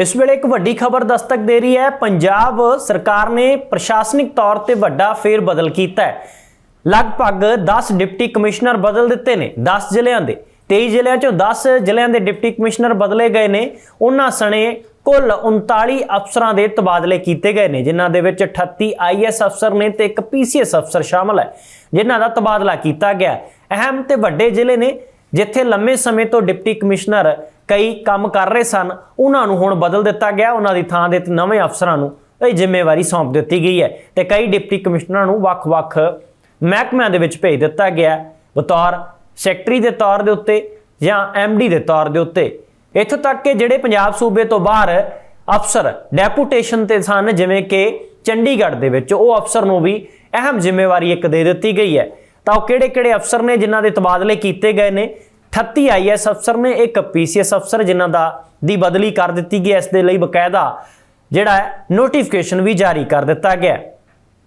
ਇਸ ਵੇਲੇ ਇੱਕ ਵੱਡੀ ਖਬਰ ਦਸਤਕ ਦੇ ਰਹੀ ਹੈ। ਪੰਜਾਬ ਸਰਕਾਰ ਨੇ ਪ੍ਰਸ਼ਾਸਨਿਕ ਤੌਰ ਤੇ ਵੱਡਾ ਫੇਰ ਬਦਲ ਕੀਤਾ ਹੈ। ਲਗਭਗ 10 ਡਿਪਟੀ ਕਮਿਸ਼ਨਰ ਬਦਲ ਦਿੱਤੇ ਨੇ 10 ਜ਼ਿਲ੍ਹਿਆਂ ਦੇ। 23 ਜ਼ਿਲ੍ਹਿਆਂ ਚੋਂ 10 ਜ਼ਿਲ੍ਹਿਆਂ ਦੇ ਡਿਪਟੀ ਕਮਿਸ਼ਨਰ ਬਦਲੇ ਗਏ ਨੇ। ਉਹਨਾਂ ਸਣੇ ਕੁੱਲ 39 ਅਫਸਰਾਂ ਦੇ ਤਬਾਦਲੇ ਕੀਤੇ ਗਏ ਨੇ, ਜਿਨ੍ਹਾਂ ਦੇ ਵਿੱਚ 38 ਆਈਐਸ ਅਫਸਰ ਨੇ ਤੇ ਇੱਕ ਪੀਸੀਐਸ ਅਫਸਰ ਸ਼ਾਮਲ ਹੈ, ਜਿਨ੍ਹਾਂ ਦਾ ਤਬਾਦਲਾ ਕੀਤਾ ਗਿਆ ਅਹਿਮ ਤੇ ਵੱਡੇ ਜ਼ਿਲ੍ਹੇ ਨੇ, ਜਿੱਥੇ ਲੰਮੇ ਸਮੇਂ ਤੋਂ ਡਿਪਟੀ ਕਮਿਸ਼ਨਰ ਕਈ ਕੰਮ ਕਰ ਰਹੇ ਸਨ, ਉਹਨਾਂ ਨੂੰ ਹੁਣ ਬਦਲ ਦਿੱਤਾ ਗਿਆ, ਉਹਨਾਂ ਦੀ ਥਾਂ ਦੇ ਨਵੇਂ ਅਫਸਰਾਂ ਨੂੰ ਇਹ ਜ਼ਿੰਮੇਵਾਰੀ ਸੌਂਪ ਦਿੱਤੀ ਗਈ ਹੈ ਤੇ ਕਈ ਡਿਪਟੀ ਕਮਿਸ਼ਨਰਾਂ ਨੂੰ ਵੱਖ-ਵੱਖ ਮਹਿਕਮਿਆਂ ਦੇ ਵਿੱਚ ਭੇਜ ਦਿੱਤਾ ਗਿਆ ਬਤੌਰ ਸੈਕਟਰੀ ਦੇ ਤੌਰ ਦੇ ਉੱਤੇ ਜਾਂ ਐਮਡੀ ਦੇ ਤੌਰ ਦੇ ਉੱਤੇ। ਇੱਥੋਂ ਤੱਕ ਕਿ ਜਿਹੜੇ ਪੰਜਾਬ ਸੂਬੇ ਤੋਂ ਬਾਹਰ ਅਫਸਰ ਡੈਪੂਟੇਸ਼ਨ ਤੇ ਸਨ, ਜਿਵੇਂ ਕਿ ਚੰਡੀਗੜ੍ਹ ਦੇ ਵਿੱਚ, ਉਹ ਅਫਸਰ ਨੂੰ ਵੀ ਅਹਿਮ ਜ਼ਿੰਮੇਵਾਰੀ ਇੱਕ ਦੇ ਦਿੱਤੀ ਗਈ ਹੈ। ਤਾਂ ਉਹ ਕਿਹੜੇ-ਕਿਹੜੇ ਅਫਸਰ ਨੇ, ਜਿਨ੍ਹਾਂ ਦੇ ਤਬਾਦਲੇ ਕੀਤੇ ਗਏ ਨੇ 38 ਆਈਐਸ ਅਫਸਰ ਨੇ ਇੱਕ ਪੀਸੀਐਸ ਅਫਸਰ ਜਿਨ੍ਹਾਂ ਦਾ ਦੀ ਬਦਲੀ ਕਰ ਦਿੱਤੀ ਗਈ ਹੈ। ਇਸ ਦੇ ਲਈ ਬਕਾਇਦਾ ਜਿਹੜਾ ਹੈ ਨੋਟੀਫਿਕੇਸ਼ਨ ਵੀ ਜਾਰੀ ਕਰ ਦਿੱਤਾ ਗਿਆ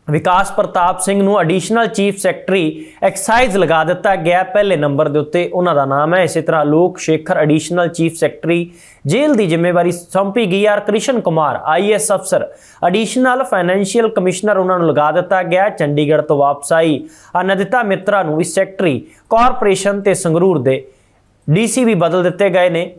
ਵਿਕਾਸ ਪ੍ਰਤਾਪ ਸਿੰਘ ਨੂੰ ਐਡੀਸ਼ਨਲ ਚੀਫ ਸੈਕਟਰੀ ਐਕਸਾਈਜ਼ ਲਗਾ ਦਿੱਤਾ ਗਿਆ ਪਹਿਲੇ ਨੰਬਰ ਦੇ ਉੱਤੇ ਉਹਨਾਂ ਦਾ ਨਾਮ ਹੈ। ਇਸੇ ਤਰ੍ਹਾਂ Alok Shekhar additional chief secretary jail ਦੀ ਜ਼ਿੰਮੇਵਾਰੀ ਸੌਂਪੀ ਗਈ ਆਰ ਕ੍ਰਿਸ਼ਨ ਕੁਮਾਰ ਆਈਐਸ ਅਫਸਰ ਐਡੀਸ਼ਨਲ ਫਾਈਨੈਂਸ਼ੀਅਲ ਕਮਿਸ਼ਨਰ ਉਹਨਾਂ ਨੂੰ ਲਗਾ ਦਿੱਤਾ ਗਿਆ ਚੰਡੀਗੜ੍ਹ ਤੋਂ ਵਾਪਸ ਆਈ। ਅਨੰਦਿਤਾ ਮਿੱਤਰਾ ਨੂੰ ਵੀ ਸੈਕਟਰੀ ਕਾਰਪੋਰੇਸ਼ਨ ਤੇ ਸੰਗਰੂਰ ਦੇ ਡੀਸੀ ਵੀ ਬਦਲ ਦਿੱਤੇ ਗਏ ਨੇ।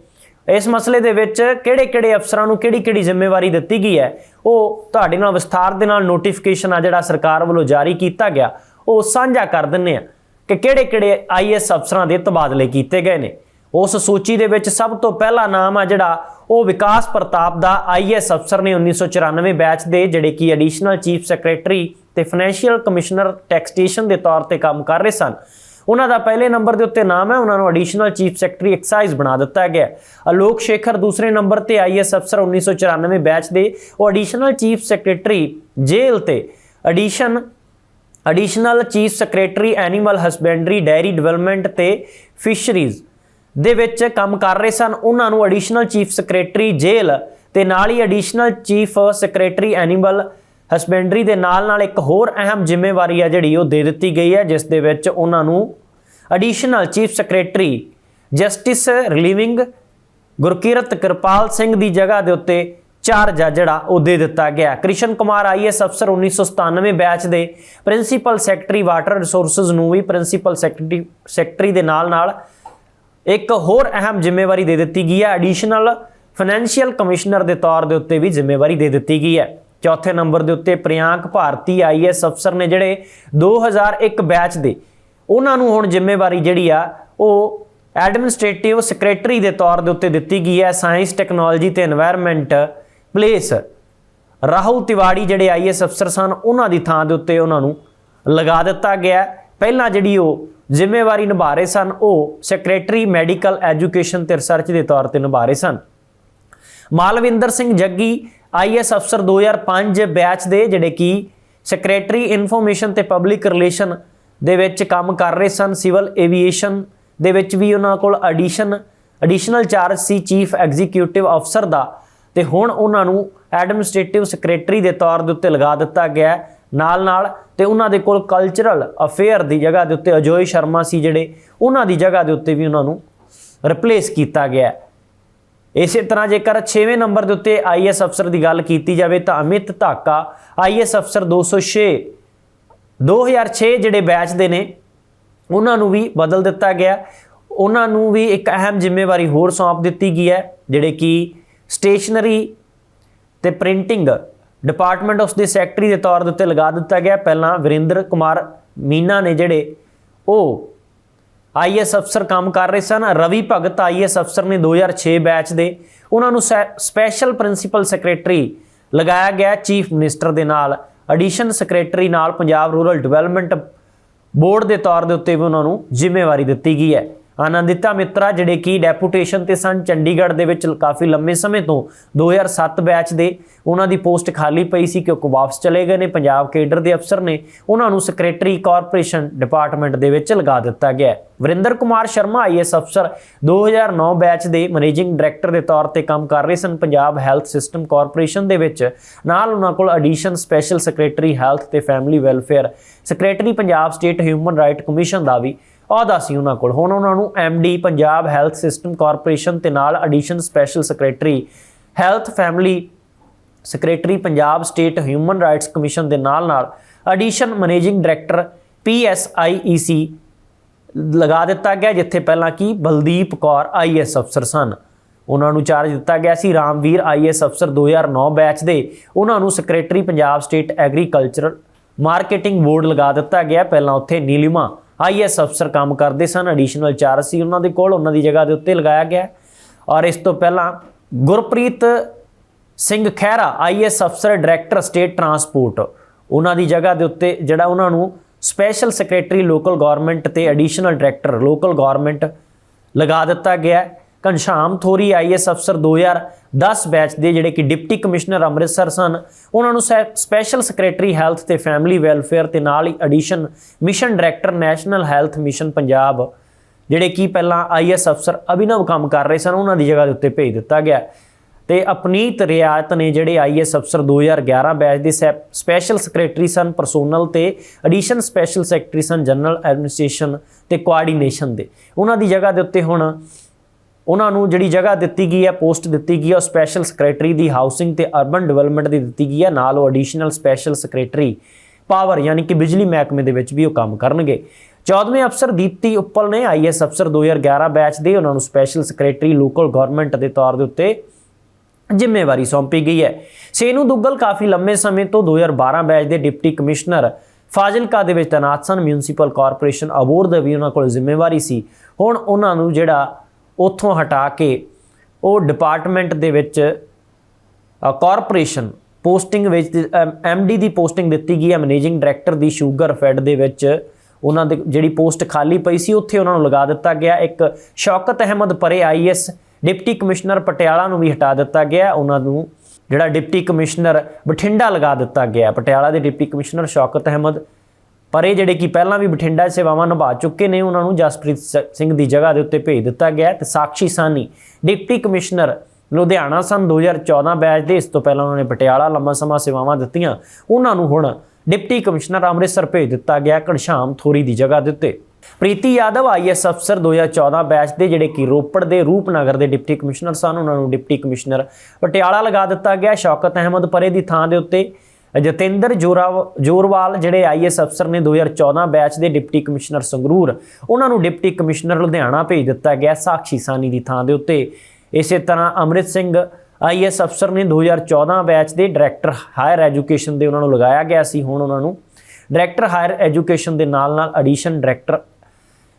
ਇਸ ਮਸਲੇ ਦੇ ਵਿੱਚ ਕਿਹੜੇ-ਕਿਹੜੇ ਅਫਸਰਾਂ ਨੂੰ ਕਿਹੜੀ-ਕਿਹੜੀ ਜ਼ਿੰਮੇਵਾਰੀ ਦਿੱਤੀ ਗਈ ਹੈ, ਉਹ ਤੁਹਾਡੇ ਨਾਲ ਵਿਸਥਾਰ ਦੇ ਨਾਲ ਨੋਟੀਫਿਕੇਸ਼ਨ ਆ ਜਿਹੜਾ ਸਰਕਾਰ ਵੱਲੋਂ ਜਾਰੀ ਕੀਤਾ ਗਿਆ, ਉਹ ਸਾਂਝਾ ਕਰ ਦਿੰਨੇ ਆ ਕਿ ਕਿਹੜੇ-ਕਿਹੜੇ ਆਈਐਸ ਅਫਸਰਾਂ ਦੇ ਤਬਾਦਲੇ ਕੀਤੇ ਗਏ ਨੇ। ਉਸ ਸੂਚੀ ਦੇ ਵਿੱਚ ਸਭ ਤੋਂ ਪਹਿਲਾ ਨਾਮ ਆ ਜਿਹੜਾ, ਉਹ ਵਿਕਾਸ ਪ੍ਰਤਾਪ ਦਾ ਆਈਐਸ ਅਫਸਰ ਨੇ 1994 ਬੈਚ ਦੇ, ਜਿਹੜੇ ਕਿ ਐਡੀਸ਼ਨਲ ਚੀਫ ਸੈਕਟਰੀ ਤੇ ਫਾਈਨੈਂਸ਼ੀਅਲ ਕਮਿਸ਼ਨਰ ਟੈਕਸਟੇਸ਼ਨ ਦੇ ਤੌਰ ਤੇ ਕੰਮ ਕਰ ਰਹੇ ਸਨ। ਉਹਨਾਂ ਦਾ ਪਹਿਲੇ ਨੰਬਰ ਦੇ ਉੱਤੇ ਨਾਮ ਹੈ, ਉਹਨਾਂ ਨੂੰ ਐਡੀਸ਼ਨਲ ਚੀਫ ਸੈਕਟਰੀ ਐਕਸਾਈਜ਼ ਬਣਾ ਦਿੱਤਾ ਗਿਆ ਅਲੋਕ ਸ਼ੇਖਰ ਦੂਸਰੇ ਨੰਬਰ ਤੇ ਆਈਐਸ ਅਫਸਰ 1994 ਬੈਚ ਦੇ, ਉਹ ਐਡੀਸ਼ਨਲ ਚੀਫ ਸੈਕਟਰੀ ਜੇਲ੍ਹ ਤੇ addition additional chief secretary animal husbandry dairy development ਤੇ ਫਿਸ਼ਰੀਜ਼ ਦੇ ਵਿੱਚ ਕੰਮ ਕਰ ਰਹੇ ਸਨ। ਉਹਨਾਂ ਨੂੰ ਐਡੀਸ਼ਨਲ ਚੀਫ ਸੈਕਟਰੀ ਜੇਲ੍ਹ ਤੇ ਨਾਲ ਹੀ additional chief secretary animal husbandry ਦੇ ਨਾਲ ਨਾਲ ਇੱਕ ਹੋਰ ਅਹਿਮ ਜ਼ਿੰਮੇਵਾਰੀ ਆ ਜਿਹੜੀ ਉਹ ਦੇ ਦਿੱਤੀ ਗਈ ਹੈ, ਜਿਸ ਦੇ ਵਿੱਚ ਉਹਨਾਂ ਨੂੰ additional chief secretary justice relieving Gurkirat Kirpal Singh ਦੀ ਜਗ੍ਹਾ ਦੇ ਉੱਤੇ ਚਾਰਜ ਆ ਜਿਹੜਾ ਉਹ ਦੇ ਦਿੱਤਾ ਗਿਆ। ਕ੍ਰਿਸ਼ਨ ਕੁਮਾਰ ਆਈਐਸ ਅਫਸਰ 1997 ਬੈਚ ਦੇ ਪ੍ਰਿੰਸੀਪਲ ਸੈਕਟਰੀ ਵਾਟਰ ਰਿਸੋਰਸਸ ਨੂੰ ਵੀ ਪ੍ਰਿੰਸੀਪਲ ਸੈਕਟਰੀ ਸੈਕਟਰੀ ਦੇ ਨਾਲ ਨਾਲ ਇੱਕ ਹੋਰ ਅਹਿਮ ਜ਼ਿੰਮੇਵਾਰੀ ਦੇ ਦਿੱਤੀ ਗਈ ਹੈ। ਐਡੀਸ਼ਨਲ ਫਾਈਨੈਂਸ਼ੀਅਲ ਕਮਿਸ਼ਨਰ ਦੇ ਤੌਰ ਦੇ ਉੱਤੇ ਵੀ ਜ਼ਿੰਮੇਵਾਰੀ ਦੇ ਦਿੱਤੀ ਗਈ ਹੈ। ਚੌਥੇ ਨੰਬਰ ਦੇ ਉੱਤੇ ਪ੍ਰਿಯಾಂਕ ਭਾਰਤੀ ਆਈਐਸ ਅਫਸਰ ਨੇ ਜਿਹੜੇ 2001 ਬੈਚ ਦੇ, ਉਹਨਾਂ ਨੂੰ ਹੁਣ ਜ਼ਿੰਮੇਵਾਰੀ ਜਿਹੜੀ ਆ, ਉਹ ਐਡਮਿਨਿਸਟ੍ਰੇਟਿਵ ਸੈਕਟਰੀ ਦੇ ਤੌਰ ਦੇ ਉੱਤੇ ਦਿੱਤੀ ਗਈ ਹੈ, ਸਾਇੰਸ, ਟੈਕਨੋਲੋਜੀ ਤੇ এনवायरमेंट ਪਲੇਸ ਰਾਹੁਲ ਤਿਵਾੜੀ ਜਿਹੜੇ ਆਈਐਸ ਅਫਸਰ ਸਨ, ਉਹਨਾਂ ਦੀ ਥਾਂ ਦੇ ਉੱਤੇ ਉਹਨਾਂ ਨੂੰ ਲਗਾ ਦਿੱਤਾ ਗਿਆ ਪਹਿਲਾਂ ਜਿਹੜੀ ਉਹ ਜ਼ਿੰਮੇਵਾਰੀ ਨਿਭਾ ਰਹੇ ਸਨ, ਉਹ ਸੈਕਟਰੀ ਮੈਡੀਕਲ ਐਜੂਕੇਸ਼ਨ ਤੇ ਰਿਸਰਚ ਦੇ ਤੌਰ ਤੇ ਨਿਭਾ ਰਹੇ ਸਨ। ਮਾਲਵਿੰਦਰ ਸਿੰਘ ਜੱਗੀ ਆਈਐਸ ਅਫਸਰ 2005 ਬੈਚ ਦੇ ਜਿਹੜੇ ਕਿ ਸੈਕਟਰੀ ਇਨਫੋਰਮੇਸ਼ਨ ਤੇ ਪਬਲਿਕ ਰਿਲੇਸ਼ਨ ਦੇ ਵਿੱਚ ਕੰਮ ਕਰ ਰਹੇ ਸਨ ਸਿਵਲ ਏਵੀਏਸ਼ਨ ਦੇ ਵਿੱਚ ਵੀ ਉਹਨਾਂ ਕੋਲ ਐਡੀਸ਼ਨ ਐਡੀਸ਼ਨਲ ਚਾਰਜ ਸੀ ਚੀਫ ਐਗਜ਼ੀਕਿਊਟਿਵ ਅਫਸਰ ਦਾ। ਤੇ ਹੁਣ ਉਹਨਾਂ ਨੂੰ ਐਡਮਿਨਿਸਟ੍ਰੇਟਿਵ ਸੈਕਟਰੀ ਦੇ ਤੌਰ ਦੇ ਉੱਤੇ ਲਗਾ ਦਿੱਤਾ ਗਿਆ ਨਾਲ ਨਾਲ ਤੇ ਉਹਨਾਂ ਦੇ ਕੋਲ ਕਲਚਰਲ ਅਫੇਅਰ ਦੀ ਜਗ੍ਹਾ ਦੇ ਉੱਤੇ ਅਜੋਏ ਸ਼ਰਮਾ ਸੀ ਜਿਹੜੇ, ਉਹਨਾਂ ਦੀ ਜਗ੍ਹਾ ਦੇ ਉੱਤੇ ਵੀ ਉਹਨਾਂ ਨੂੰ ਰਿਪਲੇਸ ਕੀਤਾ ਗਿਆ ਇਸੇ ਤਰ੍ਹਾਂ ਜੇਕਰ 6ਵੇਂ ਨੰਬਰ ਦੇ ਉੱਤੇ ਆਈਐਸ ਅਫਸਰ ਦੀ ਗੱਲ ਕੀਤੀ ਜਾਵੇ ਤਾਂ ਅਮਿਤ ਧਾਕਾ ਆਈਐਸ ਅਫਸਰ 206 2006 ਜਿਹੜੇ ਬੈਚ ਦੇ ਨੇ, ਉਹਨਾਂ ਨੂੰ ਵੀ ਬਦਲ ਦਿੱਤਾ ਗਿਆ। ਉਹਨਾਂ ਨੂੰ ਵੀ ਇੱਕ ਅਹਿਮ ਜ਼ਿੰਮੇਵਾਰੀ ਹੋਰ ਸੌਂਪ ਦਿੱਤੀ ਗਈ ਹੈ, ਜਿਹੜੇ ਕਿ ਸਟੇਸ਼ਨਰੀ ਤੇ ਪ੍ਰਿੰਟਿੰਗ ਡਿਪਾਰਟਮੈਂਟ ਉਸ ਦੇ ਸੈਕਟਰੀ ਦੇ ਤੌਰ ਦੇ ਉੱਤੇ ਲਗਾ ਦਿੱਤਾ ਗਿਆ। ਪਹਿਲਾਂ ਵਿਰਿੰਦਰ ਕੁਮਾਰ ਮੀਨਾ ਨੇ ਜਿਹੜੇ ਉਹ ਆਈਐਸ ਅਫਸਰ ਕੰਮ ਕਰ ਰਹੇ ਸਨ। ਰਵੀ ਭਗਤ ਆਈਐਸ ਅਫਸਰ ਨੇ 2006 ਬੈਚ ਦੇ ਉਹਨਾਂ ਨੂੰ ਸਪੈਸ਼ਲ ਪ੍ਰਿੰਸੀਪਲ ਸੈਕਟਰੀ ਲਗਾਇਆ ਗਿਆ ਚੀਫ ਮਿਨਿਸਟਰ ਦੇ ਨਾਲ। ਐਡੀਸ਼ਨ ਸੈਕਟਰੀ ਨਾਲ ਪੰਜਾਬ ਰੂਰਲ ਡਿਵੈਲਪਮੈਂਟ ਬੋਰਡ ਦੇ ਤੌਰ ਦੇ ਉੱਤੇ ਵੀ ਉਹਨਾਂ ਨੂੰ ਜ਼ਿੰਮੇਵਾਰੀ ਦਿੱਤੀ ਗਈ ਹੈ। ਆਨੰਦਿਤਾ ਮਿੱਤਰਾ, ਜਿਹੜੇ ਕਿ ਡੈਪੂਟੇਸ਼ਨ ਤੇ ਸਨ, ਚੰਡੀਗੜ੍ਹ ਦੇ ਵਿੱਚ ਕਾਫੀ ਲੰਮੇ ਸਮੇਂ ਤੋਂ 2007 ਬੈਚ ਦੇ ਉਹਨਾਂ ਦੀ ਪੋਸਟ ਖਾਲੀ ਪਈ ਸੀ ਕਿਉਂਕਿ ਵਾਪਸ ਚਲੇ ਗਏ ਨੇ, ਪੰਜਾਬ ਕੇਡਰ ਦੇ ਅਫਸਰ ਨੇ ਉਹਨਾਂ ਨੂੰ ਸੈਕਟਰੀ ਕਾਰਪੋਰੇਸ਼ਨ ਡਿਪਾਰਟਮੈਂਟ ਦੇ ਵਿੱਚ ਲਗਾ ਦਿੱਤਾ ਗਿਆ ਵਰਿੰਦਰ ਕੁਮਾਰ ਸ਼ਰਮਾ ਆਈਐਸ ਅਫਸਰ 2009 ਬੈਚ ਦੇ ਮੈਨੇਜਿੰਗ ਡਾਇਰੈਕਟਰ ਦੇ ਤੌਰ ਤੇ ਕੰਮ ਕਰ ਰਹੇ ਸਨ। ਪੰਜਾਬ ਹੈਲਥ ਸਿਸਟਮ ਕਾਰਪੋਰੇਸ਼ਨ ਦੇ ਵਿੱਚ ਨਾਲ ਉਹਨਾਂ ਕੋਲ ਐਡੀਸ਼ਨ ਸਪੈਸ਼ਲ ਸੈਕਟਰੀ ਹੈਲਥ ਤੇ family welfare secretary Punjab state human right commission ਦਾ ਵੀ ਅਹੁਦਾ ਸੀ ਉਹਨਾਂ ਕੋਲ। ਹੁਣ ਉਹਨਾਂ ਨੂੰ MD Punjab health system corporation ਤੇ ਨਾਲ addition special secretary health family secretary Punjab state human rights commission ਦੇ ਨਾਲ-ਨਾਲ ਐਡੀਸ਼ਨ ਮੈਨੇਜਿੰਗ ਡਾਇਰੈਕਟਰ PSIEC ਲਗਾ ਦਿੱਤਾ ਗਿਆ, ਜਿੱਥੇ ਪਹਿਲਾਂ ਕੀ ਬਲਦੀਪ ਕੌਰ ਆਈਐਸ ਅਫਸਰ ਸਨ। ਉਹਨਾਂ ਨੂੰ ਚਾਰਜ ਦਿੱਤਾ ਗਿਆ ਸੀ ਰਾਮਵੀਰ ਆਈਐਸ ਅਫਸਰ 2009 ਬੈਚ ਦੇ ਉਹਨਾਂ ਨੂੰ secretary Punjab state agriculture marketing board ਲਗਾ ਦਿੱਤਾ ਗਿਆ। ਪਹਿਲਾਂ ਉੱਥੇ ਨੀਲਿਮਾ ਆਈਐਸ ਅਫਸਰ ਕੰਮ ਕਰਦੇ ਸਨ। ਐਡੀਸ਼ਨਲ ਚਾਰਜ ਸੀ ਉਹਨਾਂ ਦੇ ਕੋਲ, ਉਹਨਾਂ ਦੀ ਜਗ੍ਹਾ ਦੇ ਉੱਤੇ ਲਗਾਇਆ ਗਿਆ। ਔਰ ਇਸ ਤੋਂ ਪਹਿਲਾਂ ਗੁਰਪ੍ਰੀਤ ਸਿੰਘ ਖਹਿਰਾ, ਆਈਐਸ ਅਫਸਰ, ਡਾਇਰੈਕਟਰ ਸਟੇਟ ਟਰਾਂਸਪੋਰਟ, ਉਹਨਾਂ ਦੀ ਜਗ੍ਹਾ ਦੇ ਉੱਤੇ, ਜਿਹੜਾ ਉਹਨਾਂ ਨੂੰ ਸਪੈਸ਼ਲ ਸੈਕਟਰੀ ਲੋਕਲ ਗਵਰਨਮੈਂਟ ਤੇ ਐਡੀਸ਼ਨਲ ਡਾਇਰੈਕਟਰ ਲੋਕਲ ਗਵਰਨਮੈਂਟ ਲਗਾ ਦਿੱਤਾ ਗਿਆ। ਘਨਸ਼ਾਮ ਥੋਰੀ ਆਈਐਸ ਅਫਸਰ 2010 ਬੈਚ ਦੇ ਜਿਹੜੇ ਕਿ ਡਿਪਟੀ ਕਮਿਸ਼ਨਰ ਅੰਮ੍ਰਿਤਸਰ ਸਨ, ਉਹਨਾਂ ਨੂੰ ਸੈ- ਸਪੈਸ਼ਲ ਸੈਕਟਰੀ ਹੈਲਥ ਤੇ ਫੈਮਿਲੀ ਵੈਲਫੇਅਰ ਤੇ ਨਾਲ ਹੀ addition mission director national health mission Punjab, ਜਿਹੜੇ ਕਿ ਪਹਿਲਾਂ ਆਈਐਸ ਅਫਸਰ ਅਭਿਨਵ ਕੰਮ ਕਰ ਰਹੇ ਸਨ, ਉਹਨਾਂ ਦੀ ਜਗ੍ਹਾ ਦੇ ਉੱਤੇ ਭੇਜ ਦਿੱਤਾ ਗਿਆ। ਤੇ ਅਪਨੀਤ ਰਿਆਤ ਨੇ ਜਿਹੜੇ ਆਈਐਸ ਅਫਸਰ 2011 ਬੈਚ ਦੇ ਸੈ- ਸਪੈਸ਼ਲ ਸੈਕਟਰੀ ਸਨ, ਪਰਸੋਨਲ ਤੇ ਐਡੀਸ਼ਨ ਸਪੈਸ਼ਲ ਸੈਕਟਰੀ ਸਨ, ਜਨਰਲ ਐਡਮਿਨਿਸਟ੍ਰੇਸ਼ਨ ਤੇ ਕੋਆਰਡੀਨੇਸ਼ਨ ਦੇ। ਉਹਨਾਂ ਦੀ ਜਗ੍ਹਾ ਦੇ ਉੱਤੇ ਹੁਣ ਉਹਨਾਂ ਨੂੰ ਜਿਹੜੀ ਜਗ੍ਹਾ ਦਿੱਤੀ ਗਈ ਹੈ, ਪੋਸਟ ਦਿੱਤੀ ਗਈ ਹੈ, ਉਹ ਸਪੈਸ਼ਲ ਸੈਕਟਰੀ ਦੀ ਹਾਊਸਿੰਗ ਤੇ ਅਰਬਨ ਡਿਵੈਲਪਮੈਂਟ ਦੀ ਦਿੱਤੀ ਗਈ ਹੈ। ਨਾਲ ਉਹ ਐਡੀਸ਼ਨਲ ਸਪੈਸ਼ਲ ਸੈਕਟਰੀ ਪਾਵਰ ਯਾਨੀ ਕਿ ਬਿਜਲੀ ਮਹਿਕਮੇ ਦੇ ਵਿੱਚ ਵੀ ਉਹ ਕੰਮ ਕਰਨਗੇ। 14ਵੇਂ ਅਫਸਰ ਦੀਪਤੀ ਉੱਪਲ ਨੇ ਆਈਐਸ ਅਫਸਰ 2011 ਬੈਚ ਦੇ ਉਹਨਾਂ ਨੂੰ ਸਪੈਸ਼ਲ ਸੈਕਟਰੀ ਲੋਕਲ ਗਵਰਨਮੈਂਟ ਦੇ ਤੌਰ ਦੇ ਉੱਤੇ ਜ਼ਿੰਮੇਵਾਰੀ ਸੌਂਪੀ ਗਈ ਹੈ। ਸੇਨੂ ਦੁੱਗਲ ਕਾਫੀ ਲੰਮੇ ਸਮੇਂ ਤੋਂ 2012 ਬੈਚ ਦੇ ਡਿਪਟੀ ਕਮਿਸ਼ਨਰ ਫਾਜ਼ਿਲਕਾ ਦੇ ਵਿੱਚ ਤੈਨਾਤ ਸਨ। ਮਿਊਨਿਸਪਲ ਕਾਰਪੋਰੇਸ਼ਨ ਅਬੋਰ ਦਾ ਵੀ ਉਹਨਾਂ ਕੋਲ ਜ਼ਿੰਮੇਵਾਰੀ ਸੀ। ਹੁਣ ਉਹਨਾਂ ਨੂੰ ਜਿਹੜਾ ਉੱਥੋਂ ਹਟਾ ਕੇ ਉਹ ਡਿਪਾਰਟਮੈਂਟ ਦੇ ਵਿੱਚ ਕਾਰਪੋਰੇਸ਼ਨ ਪੋਸਟਿੰਗ ਵਿੱਚ ਐਮਡੀ ਦੀ ਪੋਸਟਿੰਗ ਦਿੱਤੀ ਗਈ ਹੈ। ਮੈਨੇਜਿੰਗ ਡਾਇਰੈਕਟਰ ਦੀ ਸ਼ੂਗਰ ਫੈਡ ਦੇ ਵਿੱਚ ਉਹਨਾਂ ਦੇ, ਜਿਹੜੀ ਪੋਸਟ ਖਾਲੀ ਪਈ ਸੀ, ਉੱਥੇ ਉਹਨਾਂ ਨੂੰ ਲਗਾ ਦਿੱਤਾ ਗਿਆ। ਇੱਕ ਸ਼ੌਕਤ ਅਹਿਮਦ ਪਰੇ ਆਈਐਸ ਡਿਪਟੀ ਕਮਿਸ਼ਨਰ ਪਟਿਆਲਾ ਨੂੰ ਵੀ ਹਟਾ ਦਿੱਤਾ ਗਿਆ। ਉਹਨਾਂ ਨੂੰ ਜਿਹੜਾ ਡਿਪਟੀ ਕਮਿਸ਼ਨਰ ਬਠਿੰਡਾ ਲਗਾ ਦਿੱਤਾ ਗਿਆ। ਪਟਿਆਲਾ ਦੇ ਡਿਪਟੀ ਕਮਿਸ਼ਨਰ ਸ਼ੌਕਤ ਅਹਿਮਦ ਪਰੇ ਜਿਹੜੇ ਕਿ ਪਹਿਲਾਂ ਵੀ ਬਠਿੰਡਾ ਸੇਵਾਵਾਂ ਨਿਭਾ ਚੁੱਕੇ ਨੇ, ਉਹਨਾਂ ਨੂੰ ਜਸਪ੍ਰੀਤ ਸ- ਸਿੰਘ ਦੀ ਜਗ੍ਹਾ ਦੇ ਉੱਤੇ ਭੇਜ ਦਿੱਤਾ ਗਿਆ ਹੈ ਤੇ ਸਾਕਸ਼ੀ ਸਾਨੀ, ਡਿਪਟੀ ਕਮਿਸ਼ਨਰ ਲੁਧਿਆਣਾ ਸਨ 2014 ਬੈਚ ਦੇ, ਇਸ ਤੋਂ ਪਹਿਲਾਂ ਉਹਨਾਂ ਨੇ ਪਟਿਆਲਾ ਲੰਮਾ ਸਮਾਂ ਸੇਵਾਵਾਂ ਦਿੱਤੀਆਂ, ਉਹਨਾਂ ਨੂੰ ਹੁਣ ਡਿਪਟੀ ਕਮਿਸ਼ਨਰ ਅੰਮ੍ਰਿਤਸਰ ਭੇਜ ਦਿੱਤਾ ਗਿਆ ਘਣਸ਼ਾਮ ਥੋਰੀ ਦੀ ਜਗ੍ਹਾ ਦੇ ਉੱਤੇ। ਪ੍ਰੀਤੀ ਯਾਦਵ ਆਈਐਸ ਅਫਸਰ 2014 ਬੈਚ ਦੇ, ਜਿਹੜੇ ਕਿ ਰੋਪੜ ਦੇ ਰੂਪਨਗਰ ਦੇ ਡਿਪਟੀ ਕਮਿਸ਼ਨਰ ਸਨ, ਉਹਨਾਂ ਨੂੰ ਡਿਪਟੀ ਕਮਿਸ਼ਨਰ ਪਟਿਆਲਾ ਲਗਾ ਦਿੱਤਾ ਗਿਆ ਸ਼ੌਕਤ ਅਹਿਮਦ ਪਰੇ ਦੀ ਥਾਂ ਦੇ ਉੱਤੇ ਜਤਿੰਦਰ ਜੋਰਾਵ ਜੋਰਵਾਲ, ਜਿਹੜੇ ਆਈਐਸ ਅਫਸਰ ਨੇ 2014 ਬੈਚ ਦੇ ਡਿਪਟੀ ਕਮਿਸ਼ਨਰ ਸੰਗਰੂਰ, ਉਹਨਾਂ ਨੂੰ ਡਿਪਟੀ ਕਮਿਸ਼ਨਰ ਲੁਧਿਆਣਾ ਭੇਜ ਦਿੱਤਾ ਗਿਆ ਸਾਕਸ਼ੀ ਸਾਨੀ ਦੀ ਥਾਂ ਦੇ ਉੱਤੇ। ਇਸੇ ਤਰ੍ਹਾਂ ਅੰਮ੍ਰਿਤ ਸਿੰਘ ਆਈਐਸ ਅਫਸਰ ਨੇ 2014 ਬੈਚ ਦੇ ਡਾਇਰੈਕਟਰ ਹਾਇਰ ਐਜੂਕੇਸ਼ਨ ਦੇ ਉਹਨਾਂ ਨੂੰ ਲਗਾਇਆ ਗਿਆ ਸੀ, ਹੁਣ ਉਹਨਾਂ ਨੂੰ ਡਾਇਰੈਕਟਰ ਹਾਇਰ ਐਜੂਕੇਸ਼ਨ ਦੇ ਨਾਲ ਨਾਲ addition director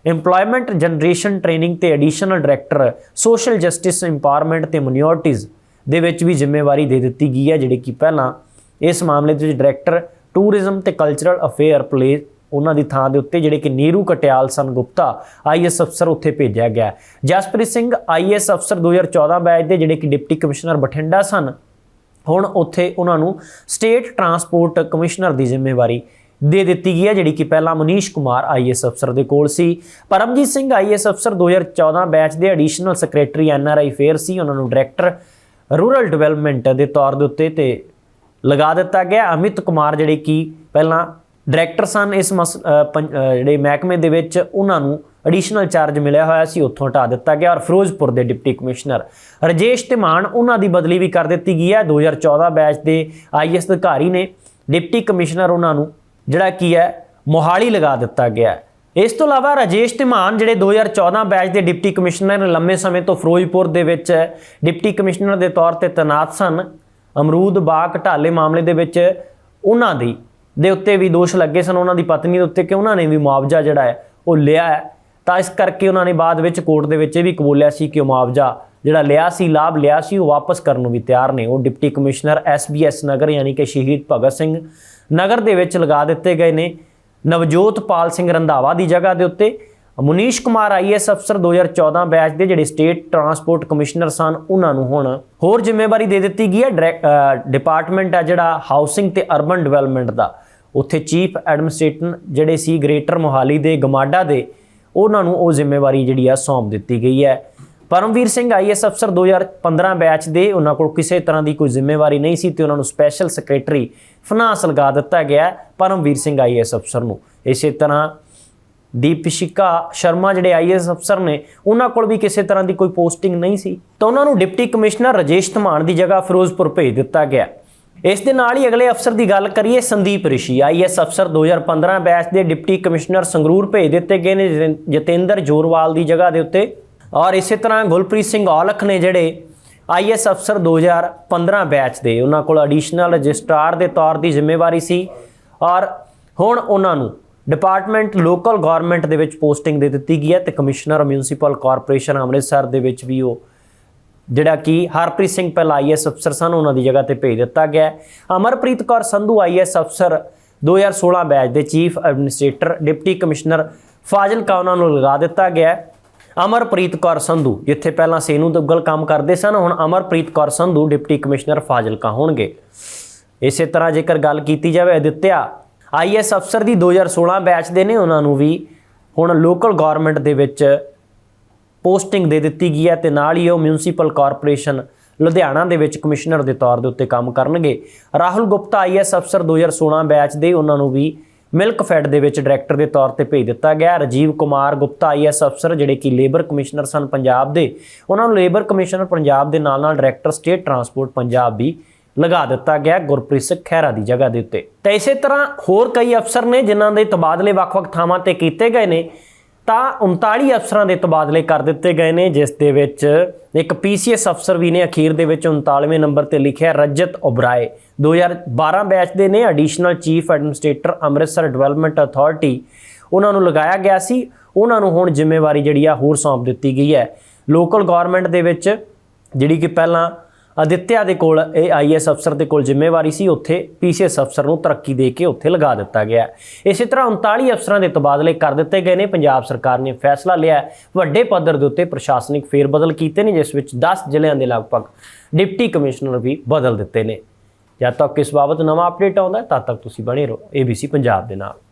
EMPLOYMENT generation training ਤੇ additional director social justice empowerment ਤੇ ਮਿਨੋਰਟੀਜ਼ ਦੇ ਵਿੱਚ ਵੀ ਜ਼ਿੰਮੇਵਾਰੀ ਦੇ ਦਿੱਤੀ ਗਈ ਹੈ, ਜਿਹੜੀ ਕਿ ਪਹਿਲਾਂ ਇਸ ਮਾਮਲੇ ਦੇ ਵਿੱਚ ਡਾਇਰੈਕਟਰ ਟੂਰਿਜ਼ਮ ਤੇ ਕਲਚਰਲ ਅਫੇਅਰ ਪਲੇ ਉਹਨਾਂ ਦੀ ਥਾਂ ਦੇ ਉੱਤੇ ਜਿਹੜੇ ਕਿ ਨੀਰੂ ਕਟਿਆਲ, ਸਨ ਗੁਪਤਾ ਆਈਐਸ ਅਫਸਰ ਉੱਥੇ ਭੇਜਿਆ ਗਿਆ। ਜਸਪ੍ਰੀਤ ਸਿੰਘ ਆਈਐਸ ਅਫਸਰ 2014 ਬੈਚ ਦੇ ਜਿਹੜੇ ਕਿ ਡਿਪਟੀ ਕਮਿਸ਼ਨਰ ਬਠਿੰਡਾ ਸਨ, ਹੁਣ ਉੱਥੇ ਉਹਨਾਂ ਨੂੰ ਸਟੇਟ ਟਰਾਂਸਪੋਰਟ ਕਮਿਸ਼ਨਰ ਦੀ ਜ਼ਿੰਮੇਵਾਰੀ ਦੇ ਦਿੱਤੀ ਗਈ ਹੈ, ਜਿਹੜੀ ਕਿ ਪਹਿਲਾਂ ਮਨੀਸ਼ ਕੁਮਾਰ ਆਈਐਸ ਅਫਸਰ ਦੇ ਕੋਲ ਸੀ। ਪਰਮਜੀਤ ਸਿੰਘ ਆਈਐਸ ਅਫਸਰ 2014 ਬੈਚ ਦੇ ਐਡੀਸ਼ਨਲ ਸੈਕਟਰੀ ਐਨਆਰਆਈ ਫੇਅਰ ਸੀ, ਉਹਨਾਂ ਨੂੰ ਡਾਇਰੈਕਟਰ ਰੂਰਲ ਡਿਵੈਲਪਮੈਂਟ ਦੇ ਤੌਰ ਦੇ ਉੱਤੇ ਤੇ ਲਗਾ ਦਿੱਤਾ ਗਿਆ। ਅਮਿਤ ਕੁਮਾਰ ਜਿਹੜੇ ਕਿ ਪਹਿਲਾਂ ਡਾਇਰੈਕਟਰ ਸਨ ਇਸ ਮਸ- ਪੰ- ਜਿਹੜੇ ਮਹਿਕਮੇ ਦੇ ਵਿੱਚ, ਉਹਨਾਂ ਨੂੰ ਐਡੀਸ਼ਨਲ ਚਾਰਜ ਮਿਲਿਆ ਹੋਇਆ ਸੀ, ਉੱਥੋਂ ਹਟਾ ਦਿੱਤਾ ਗਿਆ ਔਰ ਫਿਰੋਜ਼ਪੁਰ ਦੇ ਡਿਪਟੀ ਕਮਿਸ਼ਨਰ ਰਜੇਸ਼ ਧਮਾਨ ਉਹਨਾਂ ਦੀ ਬਦਲੀ ਵੀ ਕਰ ਦਿੱਤੀ ਗਈ ਹੈ। 2014 ਬੈਚ ਦੇ ਆਈਐਸ ਅਧਿਕਾਰੀ ਨੇ ਡਿਪਟੀ ਕਮਿਸ਼ਨਰ ਉਹਨਾਂ ਨੂੰ ਜਿਹੜਾ ਕੀ ਹੈ, ਮੋਹਾਲੀ ਲਗਾ ਦਿੱਤਾ ਗਿਆ ਇਸ ਤੋਂ ਇਲਾਵਾ ਰਾਜੇਸ਼ ਧਮਾਨ ਜਿਹੜੇ 2014 ਬੈਚ ਦੇ ਡਿਪਟੀ ਕਮਿਸ਼ਨਰ ਨੇ, ਲੰਮੇ ਸਮੇਂ ਤੋਂ ਫਿਰੋਜ਼ਪੁਰ ਦੇ ਵਿੱਚ ਡਿਪਟੀ ਕਮਿਸ਼ਨਰ ਦੇ ਤੌਰ ਤੇ ਤੈਨਾਤ ਸਨ। ਅਮਰੂਦ ਬਾਗ ਘਟਾਲੇ ਮਾਮਲੇ ਦੇ ਵਿੱਚ ਉਹਨਾਂ ਦੀ, ਦੇ ਉੱਤੇ ਵੀ ਦੋਸ਼ ਲੱਗੇ ਸਨ, ਉਹਨਾਂ ਦੀ ਪਤਨੀ ਦੇ ਉੱਤੇ ਕਿ ਉਹਨਾਂ ਨੇ ਵੀ ਮੁਆਵਜ਼ਾ ਜਿਹੜਾ ਹੈ, ਉਹ ਲਿਆ ਹੈ। ਤਾਂ ਇਸ ਕਰਕੇ ਉਹਨਾਂ ਨੇ ਬਾਅਦ ਵਿੱਚ ਕੋਰਟ ਦੇ ਵਿੱਚ ਇਹ ਵੀ ਕਬੂਲਿਆ ਸੀ ਕਿ ਉਹ ਮੁਆਵਜ਼ਾ ਜਿਹੜਾ ਲਿਆ ਸੀ, ਲਾਭ ਲਿਆ ਸੀ, ਉਹ ਵਾਪਸ ਕਰਨ ਨੂੰ ਵੀ ਤਿਆਰ ਨੇ। ਉਹ ਡਿਪਟੀ ਕਮਿਸ਼ਨਰ ਐਸਬੀਐਸ ਨਗਰ ਯਾਨੀ ਕਿ ਸ਼ਹੀਦ ਭਗਤ ਸਿੰਘ ਨਗਰ ਦੇ ਵਿੱਚ ਲਗਾ ਦਿੱਤੇ ਗਏ ਨੇ। ਨਵਜੋਤ ਪਾਲ ਸਿੰਘ ਰੰਧਾਵਾ ਦੀ ਜਗ੍ਹਾ ਦੇ ਉੱਤੇ ਮੁਨੀਸ਼ ਕੁਮਾਰ ਆਈਐਸ ਅਫਸਰ 2014 ਬੈਚ ਦੇ ਜਿਹੜੇ ਸਟੇਟ ਟਰਾਂਸਪੋਰਟ ਕਮਿਸ਼ਨਰ ਸਨ, ਉਹਨਾਂ ਨੂੰ ਹੁਣ ਹੋਰ ਜ਼ਿੰਮੇਵਾਰੀ ਦੇ ਦਿੱਤੀ ਗਈ ਹੈ। ਡਿਪਾਰਟਮੈਂਟ ਆ ਜਿਹੜਾ ਹਾਊਸਿੰਗ ਤੇ ਅਰਬਨ ਡਿਵੈਲਪਮੈਂਟ ਦਾ। ਉੱਥੇ ਚੀਫ ਐਡਮਿਨਿਸਟ੍ਰੇਟਰ ਜਿਹੜੇ ਸੀ ਗ੍ਰੇਟਰ ਮੋਹਾਲੀ ਦੇ ਗਮਾਡਾ ਦੇ, ਉਹਨਾਂ ਨੂੰ ਉਹ ਜ਼ਿੰਮੇਵਾਰੀ ਜਿਹੜੀ ਆ ਸੌਂਪ ਦਿੱਤੀ ਗਈ ਹੈ। ਪਰਮਵੀਰ ਸਿੰਘ ਆਈਐਸ ਅਫਸਰ 2015 ਬੈਚ ਦੇ, ਉਹਨਾਂ ਕੋਲ ਕਿਸੇ ਤਰ੍ਹਾਂ ਦੀ ਕੋਈ ਜ਼ਿੰਮੇਵਾਰੀ ਨਹੀਂ ਸੀ ਤੇ ਉਹਨਾਂ ਨੂੰ ਸਪੈਸ਼ਲ ਸੈਕਟਰੀ ਫਾਈਨਾਂਸ ਲਗਾ ਦਿੱਤਾ ਗਿਆ ਪਰਮਵੀਰ ਸਿੰਘ ਆਈਐਸ ਅਫਸਰ ਨੂੰ। ਇਸੇ ਤਰ੍ਹਾਂ ਦੀਪਸ਼ਿਕਾ ਸ਼ਰਮਾ ਜਿਹੜੇ ਆਈਐਸ ਅਫਸਰ ਨੇ, ਉਹਨਾਂ ਕੋਲ ਵੀ ਕਿਸੇ ਤਰ੍ਹਾਂ ਦੀ ਕੋਈ ਪੋਸਟਿੰਗ ਨਹੀਂ ਸੀ। ਤਾਂ ਉਹਨਾਂ ਨੂੰ ਡਿਪਟੀ ਕਮਿਸ਼ਨਰ ਰਜੇਸ਼ ਧਮਾਨ ਦੀ ਜਗ੍ਹਾ ਫਿਰੋਜ਼ਪੁਰ ਭੇਜ ਦਿੱਤਾ ਗਿਆ। ਇਸ ਦੇ ਨਾਲ ਹੀ ਅਗਲੇ ਅਫਸਰ ਦੀ ਗੱਲ ਕਰੀਏ, ਸੰਦੀਪ ਰਿਸ਼ੀ ਆਈਐਸ ਅਫਸਰ 2015 ਬੈਚ ਦੇ ਡਿਪਟੀ ਕਮਿਸ਼ਨਰ ਸੰਗਰੂਰ ਭੇਜ ਦਿੱਤੇ ਗਏ ਨੇ ਜਤਿੰਦਰ ਜੋਰਵਾਲ ਦੀ ਜਗ੍ਹਾ ਦੇ ਉੱਤੇ। ਔਰ ਇਸੇ ਤਰ੍ਹਾਂ ਗੁਲਪ੍ਰੀਤ ਸਿੰਘ ਔਲਖ ਨੇ ਜਿਹੜੇ ਆਈਐਸ ਅਫਸਰ 2015 ਬੈਚ ਦੇ, ਉਹਨਾਂ ਕੋਲ ਐਡੀਸ਼ਨਲ ਰਜਿਸਟਰਾਰ ਦੇ ਤੌਰ ਦੀ ਜ਼ਿੰਮੇਵਾਰੀ ਸੀ। ਔਰ ਹੁਣ ਉਹਨਾਂ ਨੂੰ ਡਿਪਾਰਟਮੈਂਟ ਲੋਕਲ ਗਵਰਨਮੈਂਟ ਦੇ ਵਿੱਚ ਪੋਸਟਿੰਗ ਦੇ ਦਿੱਤੀ ਗਈ ਹੈ ਤੇ ਕਮਿਸ਼ਨਰ ਮਿਊਨਿਸਪਲ ਕਾਰਪੋਰੇਸ਼ਨ ਅੰਮ੍ਰਿਤਸਰ ਦੇ ਵਿੱਚ ਵੀ ਉਹ ਜਿਹੜਾ ਕਿ ਹਰਪ੍ਰੀਤ ਸਿੰਘ ਪਹਿਲਾਂ ਆਈਐਸ ਅਫਸਰ ਸਨ, ਉਹਨਾਂ ਦੀ ਜਗ੍ਹਾ ਤੇ ਭੇਜ ਦਿੱਤਾ ਗਿਆ ਅਮਰਪ੍ਰੀਤ ਕੌਰ ਸੰਧੂ ਆਈਐਸ ਅਫਸਰ 2016 ਬੈਚ ਦੇ chief administrator deputy commissioner Fazilka ਉਹਨਾਂ ਨੂੰ ਲਗਾ ਦਿੱਤਾ ਗਿਆ ਅਮਰਪ੍ਰੀਤ ਕੌਰ ਸੰਧੂ ਜਿੱਥੇ ਪਹਿਲਾਂ ਸੇਨੂ ਦੁੱਗਲ ਕੰਮ ਕਰਦੇ ਸਨ, ਹੁਣ ਅਮਰਪ੍ਰੀਤ ਕੌਰ ਸੰਧੂ ਡਿਪਟੀ ਕਮਿਸ਼ਨਰ ਫਾਜ਼ਿਲਕਾ ਹੋਣਗੇ। ਇਸੇ ਤਰ੍ਹਾਂ ਜੇਕਰ ਗੱਲ ਕੀਤੀ ਜਾਵੇ ਅਦਿੱਤਿਆ ਆਈਐਸ ਅਫਸਰ ਦੀ 2016 ਬੈਚ ਦੇ ਨੇ ਉਹਨਾਂ ਨੂੰ ਵੀ ਹੁਣ ਲੋਕਲ ਗਵਰਨਮੈਂਟ ਦੇ ਵਿੱਚ ਪੋਸਟਿੰਗ ਦੇ ਦਿੱਤੀ ਗਈ ਹੈ ਤੇ ਨਾਲ ਹੀ ਉਹ ਮਿਊਨਿਸਪਲ ਕਾਰਪੋਰੇਸ਼ਨ ਲੁਧਿਆਣਾ ਦੇ ਵਿੱਚ ਕਮਿਸ਼ਨਰ ਦੇ ਤੌਰ ਦੇ ਉੱਤੇ ਕੰਮ ਕਰਨਗੇ। ਰਾਹੁਲ ਗੁਪਤਾ, ਆਈਐਸ ਅਫਸਰ 2016 ਬੈਚ ਦੇ ਉਹਨਾਂ ਨੂੰ ਵੀ ਮਿਲਕ ਫੈਡ ਦੇ ਵਿੱਚ ਡਾਇਰੈਕਟਰ ਦੇ ਤੌਰ ਤੇ ਭੇਜ ਦਿੱਤਾ ਗਿਆ। ਰਾਜੀਵ ਕੁਮਾਰ ਗੁਪਤਾ, ਆਈਐਸ ਅਫਸਰ ਜਿਹੜੇ ਕਿ ਲੇਬਰ ਕਮਿਸ਼ਨਰ ਸਨ ਪੰਜਾਬ ਦੇ, ਉਹਨਾਂ ਨੂੰ ਲੇਬਰ ਕਮਿਸ਼ਨਰ ਪੰਜਾਬ ਦੇ ਨਾਲ ਨਾਲ ਡਾਇਰੈਕਟਰ ਸਟੇਟ ਟਰਾਂਸਪੋਰਟ ਪੰਜਾਬ ਵੀ ਲਗਾ ਦਿੱਤਾ ਗਿਆ ਗੁਰਪ੍ਰੀਤ ਸਿੰਘ ਖਹਿਰਾ ਦੀ ਜਗ੍ਹਾ ਦੇ ਉੱਤੇ। ਤੇ ਇਸੇ ਤਰ੍ਹਾਂ ਹੋਰ ਕਈ ਅਫਸਰ ਨੇ ਜਿਨ੍ਹਾਂ ਦੇ ਤਬਾਦਲੇ ਵੱਖ-ਵੱਖ ਥਾਵਾਂ ਤੇ ਕੀਤੇ ਗਏ ਨੇ, ਤਾਂ 39 ਅਫਸਰਾਂ ਦੇ ਤਬਾਦਲੇ ਕਰ ਦਿੱਤੇ ਗਏ ਨੇ, ਜਿਸ ਦੇ ਵਿੱਚ ਇੱਕ ਪੀਸੀਐਸ ਅਫਸਰ ਵੀ ਨੇ, ਅਖੀਰ ਦੇ ਵਿੱਚ 39ਵੇਂ ਨੰਬਰ ਤੇ ਲਿਖਿਆ ਰਜਤ ਓਬਰਾਏ 2012 ਬੈਚ ਦੇ ਨੇ, additional chief administrator Amritsar development authority. ਉਹਨਾਂ ਨੂੰ ਲਗਾਇਆ ਗਿਆ ਸੀ, ਉਹਨਾਂ ਨੂੰ ਹੁਣ ਜ਼ਿੰਮੇਵਾਰੀ ਜਿਹੜੀ ਆ ਹੋਰ ਸੌਂਪ ਦਿੱਤੀ ਗਈ ਹੈ। ਲੋਕਲ ਗਵਰਨਮੈਂਟ ਦੇ ਵਿੱਚ ਜਿਹੜੀ ਕਿ ਪਹਿਲਾਂ ਅਦਿੱਤਿਆ ਦੇ ਕੋਲ ਇਹ ਆਈਐਸ ਅਫਸਰ ਦੇ ਕੋਲ ਜ਼ਿੰਮੇਵਾਰੀ ਸੀ। ਉੱਥੇ ਪੀਸੀਐਸ ਅਫਸਰ ਨੂੰ ਤਰੱਕੀ ਦੇ ਕੇ ਉੱਥੇ ਲਗਾ ਦਿੱਤਾ ਗਿਆ। ਇਸੇ ਤਰ੍ਹਾਂ 39 ਅਫਸਰਾਂ ਦੇ ਤਬਾਦਲੇ ਕਰ ਦਿੱਤੇ ਗਏ ਨੇ। ਪੰਜਾਬ ਸਰਕਾਰ ਨੇ ਫੈਸਲਾ ਲਿਆ ਵੱਡੇ ਪੱਧਰ ਦੇ ਉੱਤੇ ਪ੍ਰਸ਼ਾਸਨਿਕ ਫੇਰਬਦਲ ਕੀਤੇ ਨੇ, ਜਿਸ ਵਿੱਚ 10 ਜ਼ਿਲ੍ਹਿਆਂ ਦੇ ਲਗਭਗ ਡਿਪਟੀ ਕਮਿਸ਼ਨਰ ਵੀ ਬਦਲ ਦਿੱਤੇ ਨੇ। ਜਦ ਤੱਕ ਇਸ ਬਾਬਤ ਨਵਾਂ ਅਪਡੇਟ ਆਉਂਦਾ ਤਦ ਤੱਕ ਤੁਸੀਂ ਬਣੇ ਰਹੋ। ABC ਪੰਜਾਬ ਦੇ ਨਾਲ।